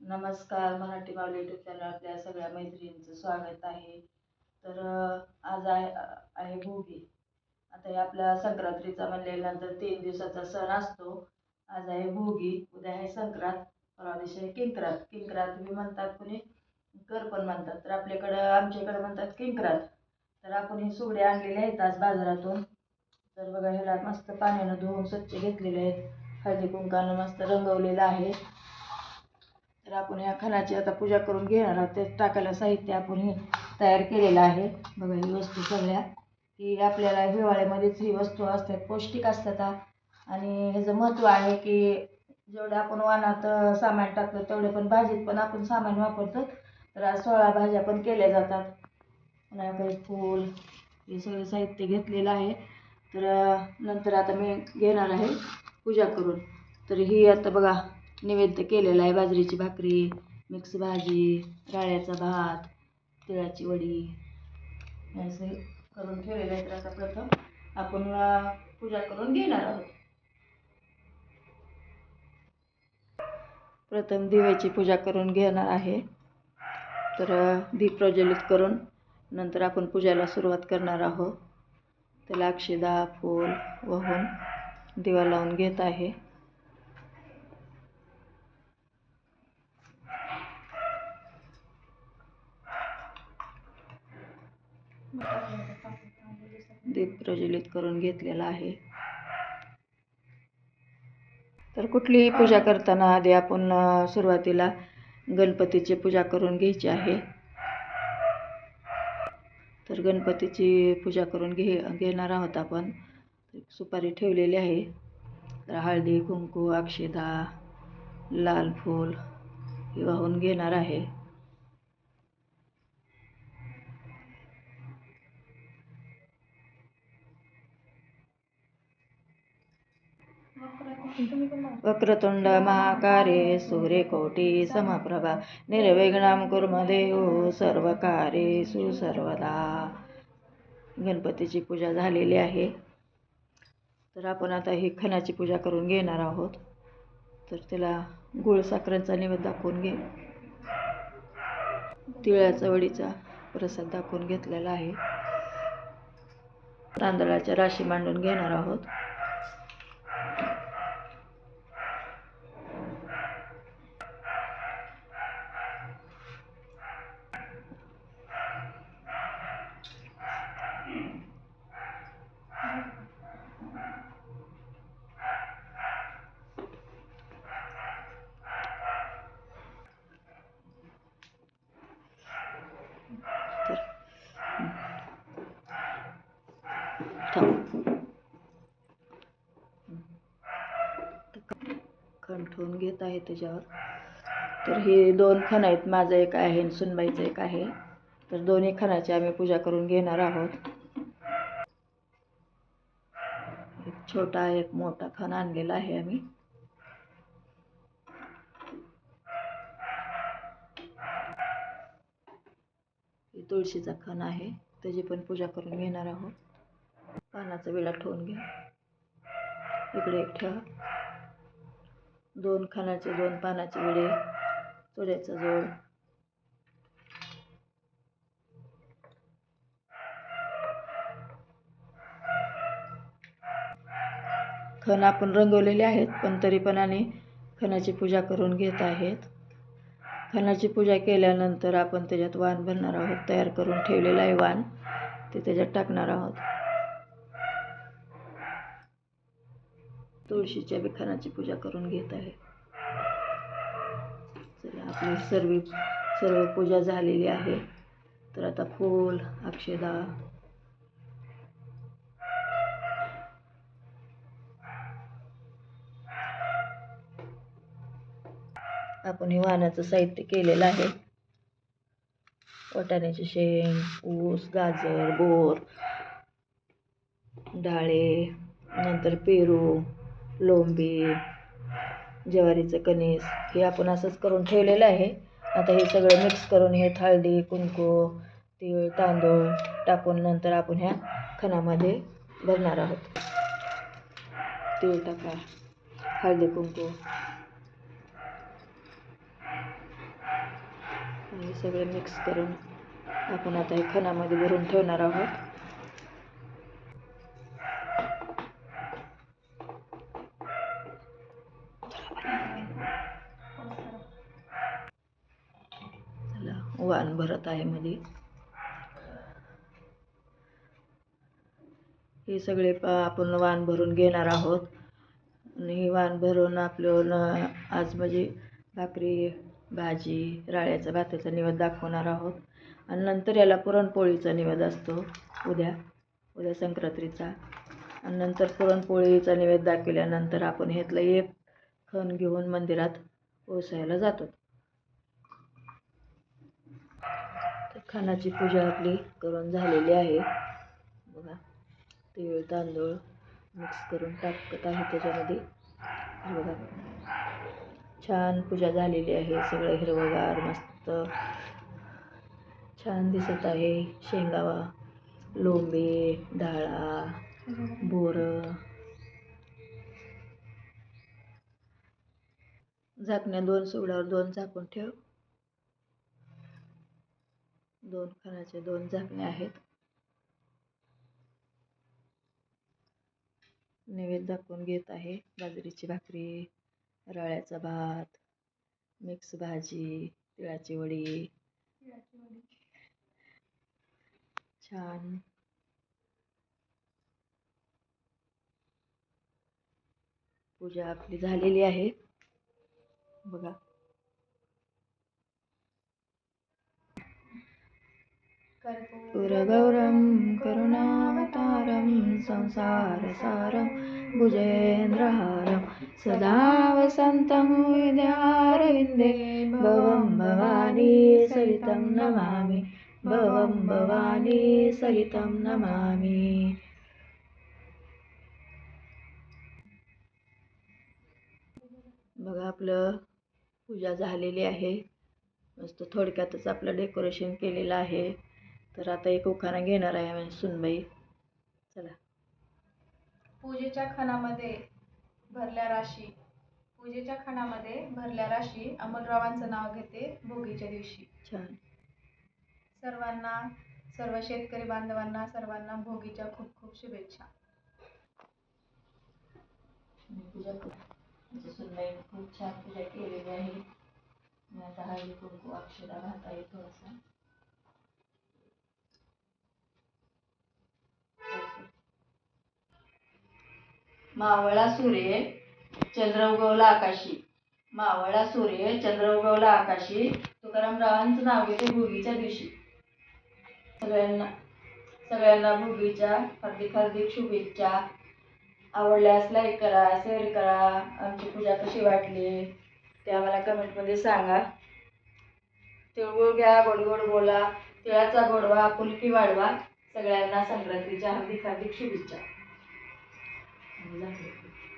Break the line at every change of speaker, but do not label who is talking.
नमस्कार मराठी माऊली YouTube channel आपल्या सगळ्या मैत्रिणींचं स्वागत आहे. तर आज आहे आहे भोगी. आता हे आपल्या संक्रांतीचा म्हणल्यानंतर तीन दिवसाचा सण असतो. आज आहे भोगी उद्या आहे संक्रांत परवा दिवशी आहे किंक्रांत. किंक्रांत बी म्हणतात कुणी कर पण म्हणतात. तर आपल्याकडं आमच्याकडं म्हणतात किंक्रांत. तर आपण हे सुगडे आणलेले आहेत आज बाजारातून. तर बघा ह्याला मस्त पाण्यानं धुवून स्वच्छ घेतलेले आहेत. हळदी कुंकानं मस्त रंगवलेलं आहे. तर आपण या खणाची आता पूजा करून घेणार आहोत. ते टाकायला साहित्य आपण हे तयार केलेलं आहे. बघा ही वस्तू सगळ्या. की आपल्याला हिवाळ्यामध्येच ही वस्तू असतात. पौष्टिक असतात आणि ह्याचं महत्त्व आहे की जेवढं आपण वानात सामान टाकतो तेवढं पण भाजीत पण आपण सामान वापरतो तर आज सोळा भाज्या पण केल्या जातात. पुन्हा काही फूल हे सगळं साहित्य घेतलेलं आहे. तर नंतर आता मी घेणार आहे पूजा करून. तर ही आता बघा नैवेद्य केलेला आहे बाजरीची भाकरी मिक्स भाजी राळ्याचा भात तिळाची वडी. असं करून ठेवलेलं आहे तर आता प्रथम आपण पूजा करून घेणार आहोत. प्रथम दिव्याची पूजा करून घेणार आहे. तर दीप प्रज्वलित करून नंतर आपण पूजाला सुरुवात करणार आहोत. त्याला अक्षदा फूल वाहून दिवा लावून घेत आहे. दीप प्रज्वलित करून घेतलेला आहे. तर कुठलीही पूजा करताना आधी आपण सुरुवातीला गणपतीची पूजा करून घ्यायची आहे. तर गणपतीची पूजा करून घे घेणार आहोत आपण. सुपारी ठेवलेली आहे. तर हळदी कुंकू अक्षदा लाल फूल हे वाहून घेणार आहे. वक्रतुण्ड महाकारे सूर्यकोटी समप्रभा। निर्विघ्नं कुर्म देव सर्व सर्वदा। गणपतीची पूजा झालेली आहे. तर आपण आता ही खणाची पूजा करून घेणार आहोत. तर तिला गुळ साखरेचा नैवेद्य दाखवून घे. तिळाचा वडीचा प्रसाद दाखवून घेतलेला आहे. तांदळाच्या राशी मांडून घेणार आहोत तर थांब. खण ठेवून घेत आहे त्याच्यावर. तर हे दोन खण आहेत. माझं एक आहे आणि सुनबाईचं एक आहे. तर दोन्ही खणाची आम्ही पूजा करून घेणार आहोत. एक छोटा एक मोठा खण आणलेला आहे आम्ही. तुळशीचा खण आहे. त्याची पण पूजा करून घेणार आहोत. पानाचा विडा ठेवून घ्या. इकडे एक ठेवा. दोन खानाचे दोन पानाचे विडे चुड्याचा जोड. खण आपण रंगवलेले आहेत पण तरी पण आणि खणाची पूजा करून घेत आहेत. खणाची पूजा केल्यानंतर आपण त्याच्यात वाण भरणार आहोत तयार करून ठेवलेलं आहे वाण. ते त्याच्यात टाकणार आहोत. तुळशीच्या विखानाची पूजा करून घेत आहे. चला आपली सर्व सर्व पूजा झालेली आहे. तर आता फूल अक्षदा. आपण हे वाहनाचं साहित्य केलेलं आहे. वाटाण्याची शेंग ऊस गाजर बोर डाळे नंतर पेरू लोंबी ज्वारीचं कणीस हे आपण असंच करून ठेवलेलं आहे. आता हे सगळं मिक्स करून हे हळदी कुंकू तीळ तांदूळ टाकून नंतर आपण ह्या खणामध्ये भरणार आहोत. तीळ टाका हळदी कुंकू. हे सगळं मिक्स करून आपण आता हे खणामध्ये भरून ठेवणार आहोत. वाण भरत आहे मध्ये हे सगळे प आपण वाण भरून घेणार आहोत. आणि हे वाण भरून आपलं आज म्हणजे भाकरी भाजी राळ्याचा भाताचा निवेद दाखवणार आहोत. आणि नंतर याला पुरणपोळीचा निवेद असतो उद्या उद्या संक्रांतीचा. आणि नंतर पुरणपोळीचा निवेद दाखवल्यानंतर आपण ह्यातलं एक खण घेऊन मंदिरात ओसायला जातो. खानाची पूजा आपली करून झालेली आहे. बघा तीळ तांदूळ मिक्स करून टाकत आहे त्याच्यामध्ये. बघा छान पूजा झालेली आहे. सगळं हिरवंगार मस्त. छान दिसत आहे. शेंगावा लोंबे डाळा बोरं. झाकण्या दोन सुगडावर दोन झाकून ठेव. दोन खणाचे दोन झाकणे आहेत. नैवेद्य दाखवून घेत आहे. बाजरीची भाकरी रळ्याचा भात मिक्स भाजी तिळाची वडी. छान. पूजा आपली झालेली आहे. बघा. पुरगौरं करुणावतारं संसारसारं भुजेन्द्रहारं सदा वसन्तं विद्यारविन्दे भवं भवानी सरितं नमामि भवं भवानी सरितं नमामि। बघा आपलं पूजा झालेली आहे. मस्त थोडक्यातच आपलं डेकोरेशन केलेलं आहे. तर आता एक उखाणा घेणार आहे म्हणजे सुनबाई. चला.
पूजेच्या खणामध्ये भरल्या राशी. पूजेच्या खणामध्ये भरल्या राशी. अमोलरावांचं नाव घेते भोगीच्या दिवशी.
छान.
सर्वांना सर्व शेतकरी बांधवांना सर्वांना भोगीच्या खूप खूप शुभेच्छा.
मी पूजा सुनबाई खूप छान पूजा केलेली आहे. मी आता हळदी कुंकू अक्षरा घालत आहे थोडासा मावळा सूर्य चंद्र उगवला आकाशी. मावळा सूर्य चंद्र उगवला आकाशी. तुकारामरावांचं नाव घेते भोगीच्या दिवशी. सगळ्यांना सगळ्यांना भोगीच्या हार्दिक हार्दिक शुभेच्छा. आवडल्यास लाईक करा शेअर करा. आमची पूजा कशी वाटली ते आम्हाला कमेंटमध्ये सांगा. तिळगुळ घ्या गोड गोड बोला. तिळाचा गोडवा आपुलकी वाढवा. सगळ्यांना संक्रांतीच्या हार्दिक हार्दिक शुभेच्छा. 我们再回顾。